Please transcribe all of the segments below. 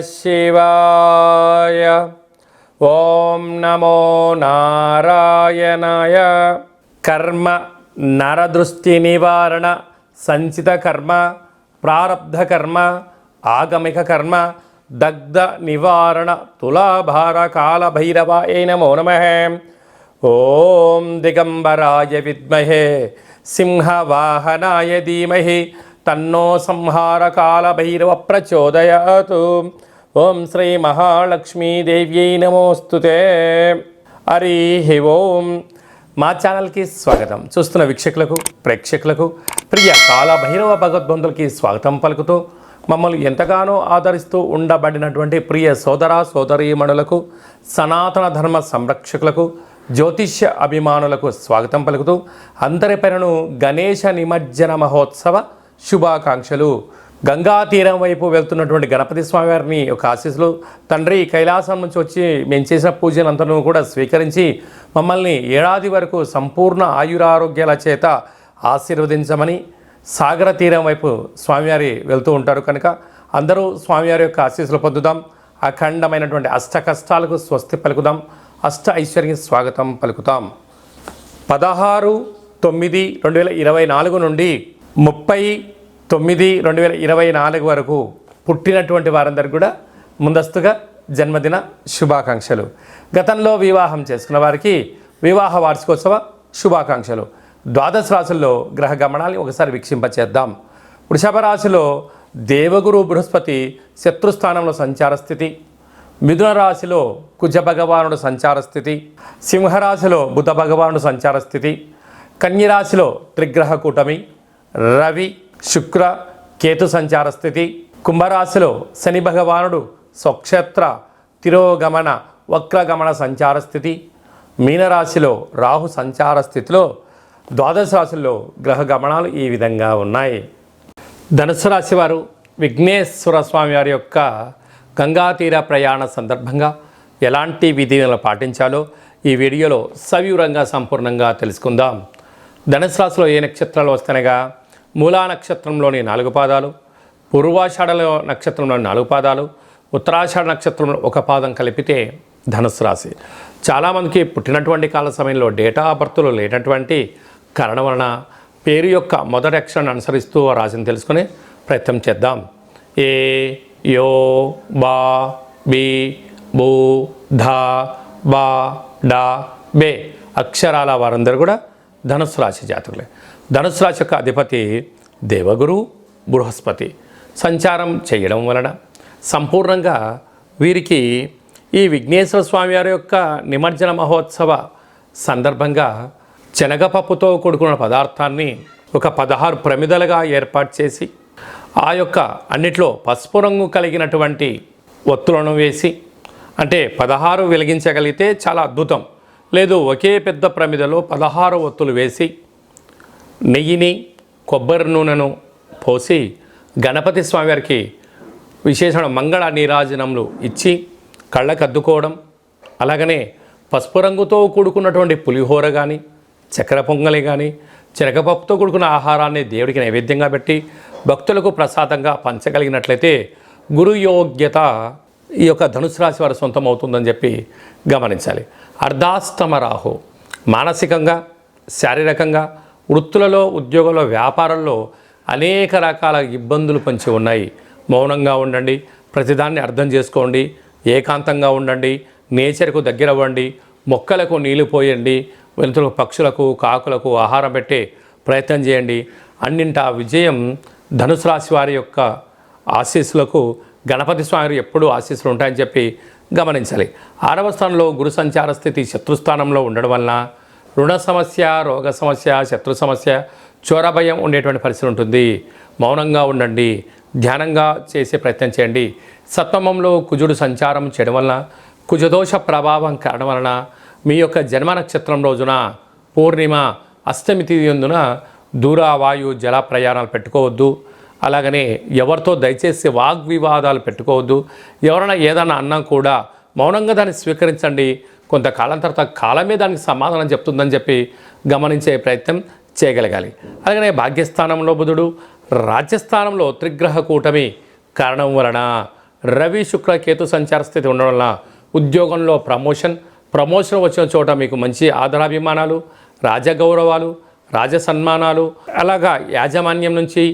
శివాయ ఓం నమో నారాయణాయ కర్మ నరదృష్టి నివారణ సంచిత కర్మ ప్రారబ్ధ కర్మ ఆగమిక కర్మ దగ్ధ నివారణ తులాభార కాల భైరవాయ నమో నమ ఓం దిగంబరాయ విద్మహే సింహవాహనాయ ధీమహి తన్నో సంహారకాల భైరవ ప్రచోదయాతు ఓం శ్రీ మహాలక్ష్మీదేవ్యై నమోస్తుతే. హరి ఓం. మా ఛానల్కి స్వాగతం. చూస్తున్న వీక్షకులకు ప్రేక్షకులకు ప్రియ కాల భైరవ భగవద్బంధులకి స్వాగతం పలుకుతూ మమ్మల్ని ఎంతగానో ఆదరిస్తూ ఉండబడినటువంటి ప్రియ సోదర సోదరీమణులకు సనాతన ధర్మ సంరక్షకులకు జ్యోతిష్య అభిమానులకు స్వాగతం పలుకుతూ అంతరిపెరను గణేష నిమజ్జన మహోత్సవ శుభాకాంక్షలు. గంగా తీరం వైపు వెళ్తున్నటువంటి గణపతి స్వామివారిని ఒక ఆశీస్సులు తండ్రి కైలాసం నుంచి వచ్చి మేము చేసిన పూజలంతను కూడా స్వీకరించి మమ్మల్ని ఏడాది వరకు సంపూర్ణ ఆయురారోగ్యాల చేత ఆశీర్వదించమని సాగర తీరం వైపు స్వామివారి వెళ్తూ ఉంటారు కనుక అందరూ స్వామివారి యొక్క ఆశీస్సులు పొందుదాం. అఖండమైనటువంటి అష్ట కష్టాలకు స్వస్తి పలుకుదాం. అష్ట ఐశ్వర్య స్వాగతం పలుకుతాం. పదహారు తొమ్మిది రెండు వేల ఇరవై నాలుగు నుండి ముప్పై తొమ్మిది రెండు వేల ఇరవై నాలుగు వరకు పుట్టినటువంటి వారందరికీ కూడా ముందస్తుగా జన్మదిన శుభాకాంక్షలు. గతంలో వివాహం చేసుకున్న వారికి వివాహ వార్షికోత్సవ శుభాకాంక్షలు. ద్వాదశ రాశుల్లో గ్రహ గమనాన్ని ఒకసారి వీక్షింపచేద్దాం. వృషభ రాశిలో దేవగురు బృహస్పతి శత్రుస్థానంలో సంచార స్థితి. మిథున రాశిలో కుజ భగవానుడు సంచార స్థితి. సింహరాశిలో బుధ భగవానుడు సంచార స్థితి. కన్యరాశిలో త్రిగ్రహ కూటమి. రవి శుక్ర కేతు సంచార స్థితి. కుంభరాశిలో శని భగవానుడు స్వక్షేత్ర తిరోగమన వక్రగమన సంచార స్థితి. మీనరాశిలో రాహు సంచార స్థితిలో ద్వాదశ రాశుల్లో గ్రహ గమనాలు ఈ విధంగా ఉన్నాయి. ధనుసు రాశి వారు విఘ్నేశ్వర స్వామి వారి యొక్క గంగా తీర ప్రయాణ సందర్భంగా ఎలాంటి విధులను పాటించాలో ఈ వీడియోలో సవివరంగా సంపూర్ణంగా తెలుసుకుందాం. ధనుసు రాశిలో ఏ నక్షత్రాలు వస్తనగా మూలా నక్షత్రంలోని నాలుగు పాదాలు పూర్వాషాఢలో నక్షత్రంలోని నాలుగు పాదాలు ఉత్తరాషాఢ నక్షత్రంలో ఒక పాదం కలిపితే ధనుసు రాశి. చాలామందికి పుట్టినటువంటి కాల సమయంలో డేటా ఆఫ్ బర్త్లో లేనటువంటి కారణం వలన పేరు యొక్క మొదటి అక్షరాన్ని అనుసరిస్తూ ఆ రాశిని తెలుసుకుని ప్రయత్నం చేద్దాం. ఏ యో బా బి బూ ధా బా డా బే అక్షరాల వారందరూ కూడా ధనుసు రాశి జాతకులే. ధనుసు రాశి యొక్క అధిపతి దేవగురు బృహస్పతి. సంచారం చేయడం వలన సంపూర్ణంగా వీరికి ఈ విఘ్నేశ్వర స్వామి వారి యొక్క నిమజ్జన మహోత్సవ సందర్భంగా శనగపప్పుతో కూడుకున్న పదార్థాన్ని ఒక పదహారు ప్రమిదలుగా ఏర్పాటు చేసి ఆ యొక్క అన్నిట్లో పసుపు రంగు కలిగినటువంటి ఒత్తులను వేసి అంటే పదహారు వెలిగించగలిగితే చాలా అద్భుతం. లేదు ఒకే పెద్ద ప్రమిదలో పదహారు ఒత్తులు వేసి నెయ్యిని కొబ్బరి నూనెను పోసి గణపతి స్వామివారికి విశేషమైన మంగళ నీరాజనములు ఇచ్చి కళ్ళకు అద్దుకోవడం అలాగనే పసుపు రంగుతో కూడుకున్నటువంటి పులిహోర కానీ చక్కెర పొంగలి కానీ చిరకపప్పుతో కూడుకున్న ఆహారాన్ని దేవుడికి నైవేద్యంగా పెట్టి భక్తులకు ప్రసాదంగా పంచగలిగినట్లయితే గురు యోగ్యత ఈ యొక్క ధనుసు రాశి వారి సొంతం అవుతుందని చెప్పి గమనించాలి. అర్ధాస్తమ రాహు మానసికంగా శారీరకంగా వృత్తులలో ఉద్యోగంలో వ్యాపారంలో అనేక రకాల ఇబ్బందులు పంచి ఉన్నాయి. మౌనంగా ఉండండి ప్రతిదాన్ని అర్థం చేసుకోండి ఏకాంతంగా ఉండండి నేచర్కు దగ్గర అవ్వండి మొక్కలకు నీళ్ళు పోయండి వెలుతురు పక్షులకు కాకులకు ఆహారం పెట్టే ప్రయత్నం చేయండి. అన్నింటా విజయం ధనుసు రాశి వారి యొక్క ఆశీస్సులకు గణపతి స్వామి ఎప్పుడూ ఆశీస్సులు ఉంటాయని చెప్పి గమనించాలి. ఆరవ స్థానంలో గురు సంచార స్థితి శత్రుస్థానంలో ఉండడం వలన రుణ సమస్య రోగ సమస్య శత్రు సమస్య చోరభయం ఉండేటువంటి పరిస్థితి ఉంటుంది. మౌనంగా ఉండండి ధ్యానంగా చేసే ప్రయత్నం చేయండి. సప్తమంలో కుజుడు సంచారం చేయడం వలన కుజదోష ప్రభావం కారణం వలన మీ యొక్క జన్మ నక్షత్రం రోజున పూర్ణిమ అష్టమి తిథి యందున దూర వాయు జల ప్రయాణాలు పెట్టుకోవద్దు. అలాగనే ఎవరితో దయచేసి వాగ్వివాదాలు పెట్టుకోవద్దు. ఎవరైనా ఏదైనా అన్నా కూడా మౌనంగా దాన్ని స్వీకరించండి. కొంతకాలం తర్వాత కాలమే దానికి సమాధానం చెప్తుందని చెప్పి గమనించే ప్రయత్నం చేయగలగాలి. అలాగనే భాగ్యస్థానంలో బుధుడు రాజ్యస్థానంలో త్రిగ్రహ కూటమి కారణం వలన రవి శుక్ల కేతు సంచార స్థితి ఉండడం వలన ఉద్యోగంలో ప్రమోషన్ ప్రమోషన్ వచ్చిన చోట మీకు మంచి ఆదరాభిమానాలు రాజగౌరవాలు రాజ సన్మానాలు అలాగా యాజమాన్యం నుంచి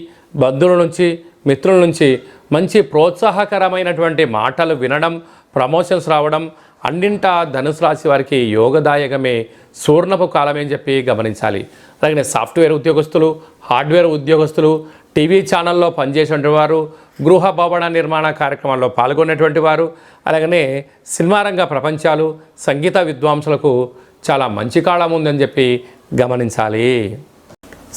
బంధువుల నుంచి మిత్రుల నుంచి మంచి ప్రోత్సాహకరమైనటువంటి మాటలు వినడం ప్రమోషన్స్ రావడం అన్నింటా ధనుసు రాశి వారికి యోగదాయకమే. సూర్ణపు కాలమే అని చెప్పి గమనించాలి. అలాగే సాఫ్ట్వేర్ ఉద్యోగస్తులు హార్డ్వేర్ ఉద్యోగస్తులు టీవీ ఛానల్లో పనిచేసేటువంటి వారు గృహ భవన నిర్మాణ కార్యక్రమాల్లో పాల్గొనేటువంటి వారు అలాగనే సినిమా రంగ ప్రపంచాలు సంగీత విద్వాంసులకు చాలా మంచి కాలం ఉందని చెప్పి గమనించాలి.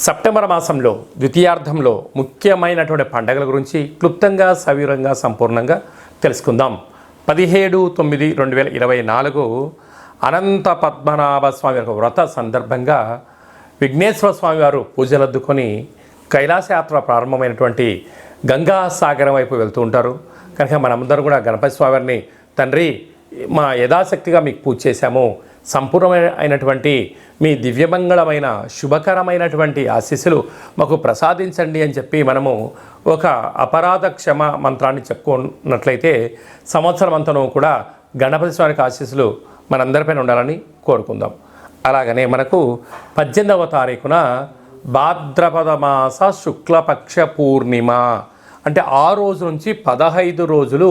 సెప్టెంబర్ మాసంలో ద్వితీయార్థంలో ముఖ్యమైనటువంటి పండగల గురించి క్లుప్తంగా సవివరంగా సంపూర్ణంగా తెలుసుకుందాం. పదిహేడు తొమ్మిది రెండు వేల ఇరవై నాలుగు అనంత పద్మనాభ స్వామి యొక్క వ్రత సందర్భంగా విఘ్నేశ్వర స్వామి వారు పూజలద్దుకొని కైలాసయాత్ర ప్రారంభమైనటువంటి గంగా సాగరం వైపు వెళ్తూ ఉంటారు. కనుక మనమందరం కూడా గణపతి స్వామిని తండ్రి మా యథాశక్తిగా మీకు పూజ చేశాము. సంపూర్ణమైన అయినటువంటి మీ దివ్యమంగళమైన శుభకరమైనటువంటి ఆశీస్సులు మాకు ప్రసాదించండి అని చెప్పి మనము ఒక అపరాధ క్షమ మంత్రాన్ని చెప్పుకున్నట్లయితే సంవత్సరం అంతను కూడా గణపతి స్వామికి ఆశీస్సులు మనందరిపైన ఉండాలని కోరుకుందాం. అలాగనే మనకు పద్దెనిమిదవ తారీఖున భాద్రపద మాస శుక్లపక్ష పూర్ణిమ. అంటే ఆ రోజు నుంచి పదహైదు రోజులు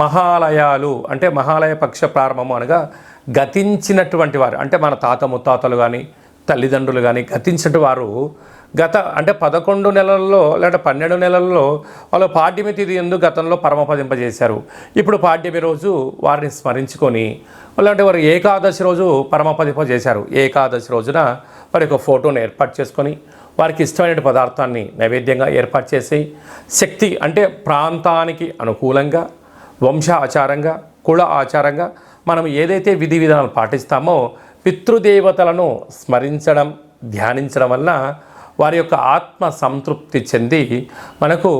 మహాలయాలు అంటే మహాలయ పక్ష ప్రారంభము అనగా గతించినటువంటి వారు అంటే మన తాత ముత్తాతలు కానీ తల్లిదండ్రులు కానీ గతించిన వారు గత అంటే పదకొండు నెలల్లో లేదా పన్నెండు నెలల్లో వాళ్ళు పాడ్యమి తిథి ఎందు గతంలో పరమపదింపజేశారు. ఇప్పుడు పాడ్యమి రోజు వారిని స్మరించుకొని అలాంటి వారు ఏకాదశి రోజు పరమపదింపజేశారు. ఏకాదశి రోజున వారి యొక్క ఫోటోను ఏర్పాటు చేసుకొని వారికి ఇష్టమైన పదార్థాన్ని నైవేద్యంగా ఏర్పాటు చేసి శక్తి అంటే ప్రాంతానికి అనుకూలంగా వంశ ఆచారంగా కుల ఆచారంగా మనం ఏదైతే విధి విధానాలు పాటిస్తామో పితృదేవతలను స్మరించడం ధ్యానించడం వల్ల వారి యొక్క ఆత్మ సంతృప్తి చెంది మనకు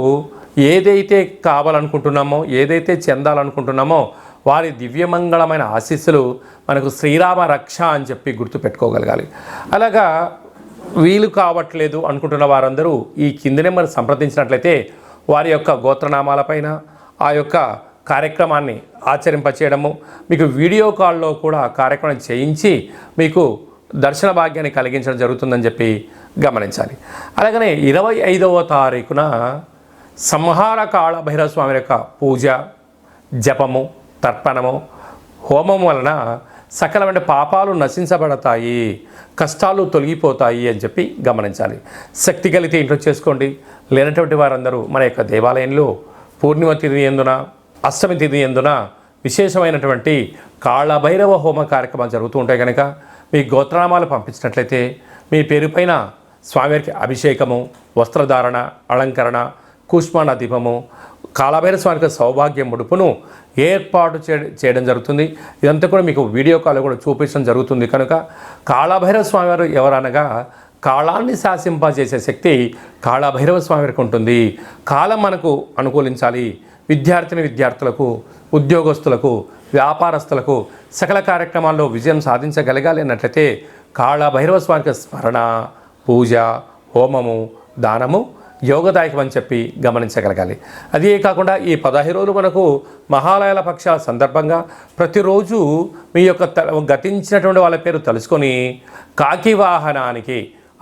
ఏదైతే కావాలనుకుంటున్నామో ఏదైతే చెందాలనుకుంటున్నామో వారి దివ్యమంగళమైన ఆశీస్సులు మనకు శ్రీరామ రక్ష అని చెప్పి గుర్తుపెట్టుకోగలగాలి. అలాగా వీలు కావట్లేదు అనుకుంటున్న వారందరూ ఈ కింద నెంబర్ సంప్రదించినట్లయితే వారి యొక్క గోత్రనామాలపైన ఆ యొక్క కార్యక్రమాన్ని ఆచరింపచేయడము మీకు వీడియో కాల్లో కూడా కార్యక్రమం చేయించి మీకు దర్శన భాగ్యాన్ని కలిగించడం జరుగుతుందని చెప్పి గమనించాలి. అలాగనే ఇరవై ఐదవ తారీఖున సంహార కాళ భైరవ స్వామి యొక్క పూజ జపము తర్పణము హోమం వలన సకలమైన పాపాలు నశించబడతాయి కష్టాలు తొలగిపోతాయి అని చెప్పి గమనించాలి. శక్తి కలిగితే ఇంట్లో చేసుకోండి. లేనటువంటి వారందరూ మన యొక్క దేవాలయంలో పూర్ణిమ తిరిగి ఎందున అష్టమి తిథి ఎందున విశేషమైనటువంటి కాళభైరవ హోమ కార్యక్రమాలు జరుగుతూ ఉంటాయి కనుక మీ గోత్రనామాలు పంపించినట్లయితే మీ పేరుపైన స్వామివారికి అభిషేకము వస్త్రధారణ అలంకరణ కుష్మాణ దీపము కాళభైర స్వామికి సౌభాగ్యం ముడుపును ఏర్పాటు చే- చేయడం జరుగుతుంది. ఇదంతా కూడా మీకు వీడియో కాల్ కూడా చూపించడం జరుగుతుంది కనుక కాళభైరవ స్వామివారు ఎవరనగా కాళాన్ని శాసింపజేసే శక్తి కాళభైరవ స్వామివారికి ఉంటుంది. కాలం మనకు అనుకూలించాలి. విద్యార్థిని విద్యార్థులకు ఉద్యోగస్తులకు వ్యాపారస్తులకు సకల కార్యక్రమాల్లో విజయం సాధించగలగాలి అన్నట్లయితే కాళభైరవ స్వామికి స్మరణ పూజ హోమము దానము యోగదాయకం అని చెప్పి గమనించగలగాలి. అదే కాకుండా ఈ పదహైదు రోజులు మనకు మహాలయాల పక్ష సందర్భంగా ప్రతిరోజు మీ యొక్క గతించినటువంటి వాళ్ళ పేరు తెలుసుకొని కాకి వాహనానికి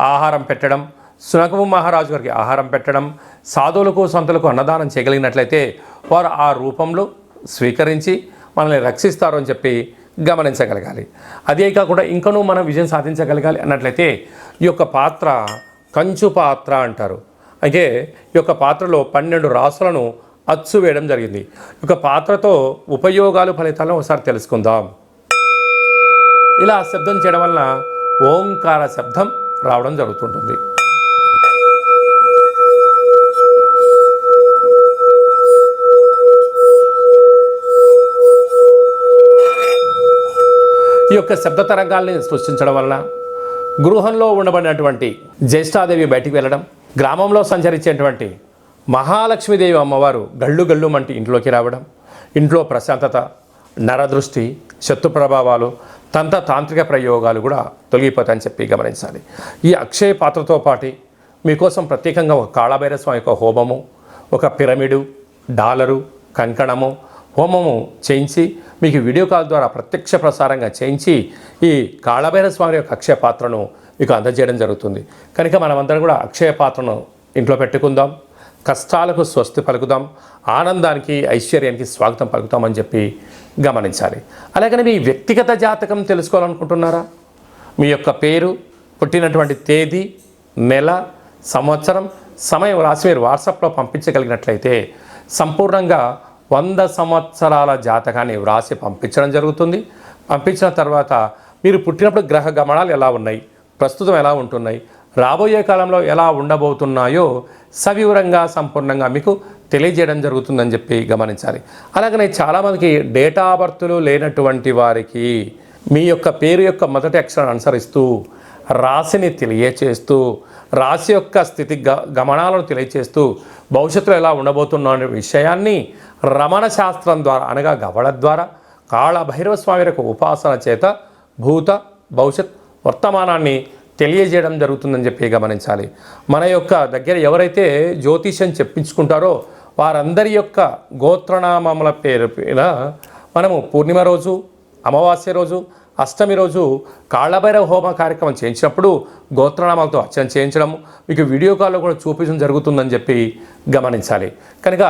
ఆహారం పెట్టడం సునకము మహారాజు గారికి ఆహారం పెట్టడం సాధువులకు సంతులకు అన్నదానం చేయగలిగినట్లయితే వారు ఆ రూపంలో స్వీకరించి మనల్ని రక్షిస్తారు అని చెప్పి గమనించగలగాలి. అదే కాకుండా ఇంకనూ మనం విజయం సాధించగలగాలి అన్నట్లయితే ఈ యొక్క పాత్ర కంచు పాత్ర అంటారు. అయితే ఈ యొక్క పాత్రలో పన్నెండు రాసులను అచ్చు వేయడం జరిగింది. ఈ యొక్క పాత్రతో ఉపయోగాలు ఫలితాలను ఒకసారి తెలుసుకుందాం. ఇలా శబ్దం చేయడం వలన ఓంకార శబ్దం రావడం జరుగుతుంటుంది. ఈ యొక్క శబ్ద తరంగాల్ని సృష్టించడం వలన గృహంలో ఉండబడినటువంటి జ్యేష్ఠాదేవి బయటికి వెళ్ళడం గ్రామంలో సంచరించేటువంటి మహాలక్ష్మీదేవి అమ్మవారు గళ్ళు గళ్ళు మంటి ఇంట్లోకి రావడం ఇంట్లో ప్రశాంతత నరదృష్టి శత్రు ప్రభావాలు తంత తాంత్రిక ప్రయోగాలు కూడా తొలగిపోతాయని చెప్పి గమనించాలి. ఈ అక్షయ పాత్రతో పాటు మీకోసం ప్రత్యేకంగా ఒక కాళభైరస్వామి యొక్క హోమము ఒక పిరమిడు డాలరు కంకణము హోమము చేయించి మీకు వీడియో కాల్ ద్వారా ప్రత్యక్ష ప్రసారంగా చేయించి ఈ కాళభైర స్వామి యొక్క అక్షయ పాత్రను మీకు అందజేయడం జరుగుతుంది. కనుక మనమందరం కూడా అక్షయ పాత్రను ఇంట్లో పెట్టుకుందాం. కష్టాలకు స్వస్తి పలుకుదాం. ఆనందానికి ఐశ్వర్యానికి స్వాగతం పలుకుతామని చెప్పి గమనించాలి. అలాగని మీ వ్యక్తిగత జాతకం తెలుసుకోవాలనుకుంటున్నారా? మీ యొక్క పేరు పుట్టినటువంటి తేదీ నెల సంవత్సరం సమయం రాసి మీరు వాట్సాప్లో పంపించగలిగినట్లయితే సంపూర్ణంగా వంద సంవత్సరాల జాతకాన్ని వ్రాసి పంపించడం జరుగుతుంది. పంపించిన తర్వాత మీరు పుట్టినప్పుడు గ్రహ గమనాలు ఎలా ఉన్నాయి? ప్రస్తుతం ఎలా ఉంటున్నాయి? రాబోయే కాలంలో ఎలా ఉండబోతున్నాయో సవివరంగా సంపూర్ణంగా మీకు తెలియజేయడం జరుగుతుందని చెప్పి గమనించాలి. అలాగనే చాలామందికి డేటా బర్త్లు లేనటువంటి వారికి మీ యొక్క పేరు యొక్క మొదటి అక్షరాన్ని అనుసరిస్తూ రాశిని తెలియచేస్తూ రాశి యొక్క స్థితి గ గమనాలను తెలియచేస్తూ భవిష్యత్తులో ఎలా ఉండబోతున్న అనే విషయాన్ని రమణ శాస్త్రం ద్వారా అనగా గవడ ద్వారా కాళభైరవ స్వామి యొక్క ఉపాసన చేత భూత భవిష్యత్ వర్తమానాన్ని తెలియజేయడం జరుగుతుందని చెప్పి గమనించాలి. మన యొక్క దగ్గర ఎవరైతే జ్యోతిష్యం చెప్పించుకుంటారో వారందరి యొక్క గోత్రనామముల పేరు పైన మనము పూర్ణిమ రోజు అమావాస్య రోజు అష్టమి రోజు కాళ్ళభైరవ హోమ కార్యక్రమం చేయించినప్పుడు గోత్రనామాలతో అర్చన చేయించడం మీకు వీడియో కాల్లో కూడా చూపించడం జరుగుతుందని చెప్పి గమనించాలి. కనుక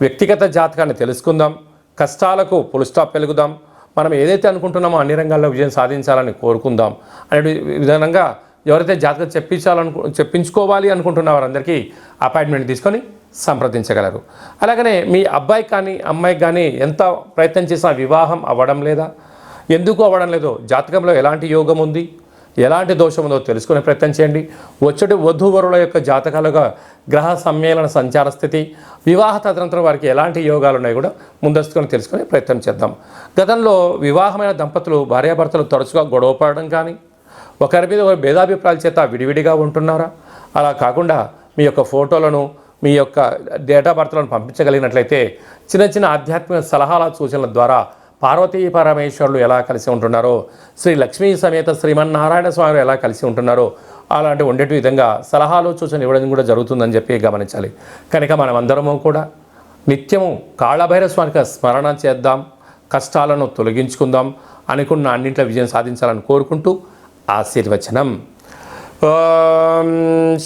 వ్యక్తిగత జాతకాన్ని తెలుసుకుందాం కష్టాలకు పులుస్టాప్ పెలుగుదాం మనం ఏదైతే అనుకుంటున్నామో అన్ని రంగాల్లో విజయం సాధించాలని కోరుకుందాం అనే విధానంగా ఎవరైతే జాతకం చెప్పించాలనుకు చెప్పించుకోవాలి అనుకుంటున్న వారందరికీ అపాయింట్మెంట్ తీసుకొని సంప్రదించగలరు. అలాగనే మీ అబ్బాయి కానీ అమ్మాయికి కానీ ఎంత ప్రయత్నం చేసినా వివాహం అవ్వడం లేదా ఎందుకు అవ్వడం లేదో జాతకంలో ఎలాంటి యోగం ఉంది ఎలాంటి దోషం ఉందో తెలుసుకునే ప్రయత్నం చేయండి. వచ్చటి వధూవరుల యొక్క జాతకాలుగా గ్రహ సమ్మేళన సంచార స్థితి వివాహ తదనంతరం వారికి ఎలాంటి యోగాలు ఉన్నాయి కూడా ముందస్తుకొని తెలుసుకునే ప్రయత్నం చేద్దాం. గతంలో వివాహమైన దంపతులు భార్యాభర్తలు తరచుగా గొడవ పడడం కానీ ఒకరి మీద ఒకరి భేదాభిప్రాయాల చేత విడివిడిగా ఉంటున్నారా? అలా కాకుండా మీ యొక్క ఫోటోలను మీ యొక్క డేటా బర్త్లను పంపించగలిగినట్లయితే చిన్న చిన్న ఆధ్యాత్మిక సలహాల సూచనల ద్వారా పార్వతీ పరమేశ్వరులు ఎలా కలిసి ఉంటున్నారో శ్రీ లక్ష్మీ సమేత శ్రీమన్నారాయణ స్వామి ఎలా కలిసి ఉంటున్నారో అలాంటి ఉండేటి విధంగా సలహాలు సూచనలు ఇవ్వడం కూడా జరుగుతుందని చెప్పి గమనించాలి. కనుక మనం అందరము కూడా నిత్యము కాళభైరవ స్వామికి స్మరణ చేద్దాం కష్టాలను తొలగించుకుందాం అనుకున్న అన్నింట్లో విజయం సాధించాలని కోరుకుంటూ ఆశీర్వచనం. ఓం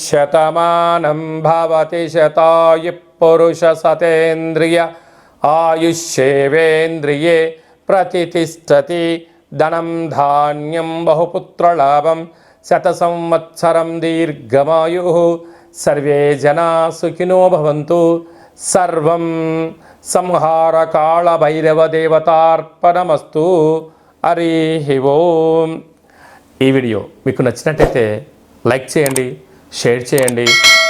శతమానం భవతి శతాయు పురుష సతేంద్రియ ఆయుష్యేవేంద్రియే ప్రతిష్టతి ధనం ధాన్యం బహుపుత్రలాభం శత సంవత్సరం దీర్ఘమాయు. సర్వే జనా సుఖినో భవంతు. సర్వం సంహార కాళ భైరవ దేవతార్పణమస్తు హరి ఓం. ఈ వీడియో మీకు నచ్చినట్టయితే లైక్ చేయండి షేర్ చేయండి.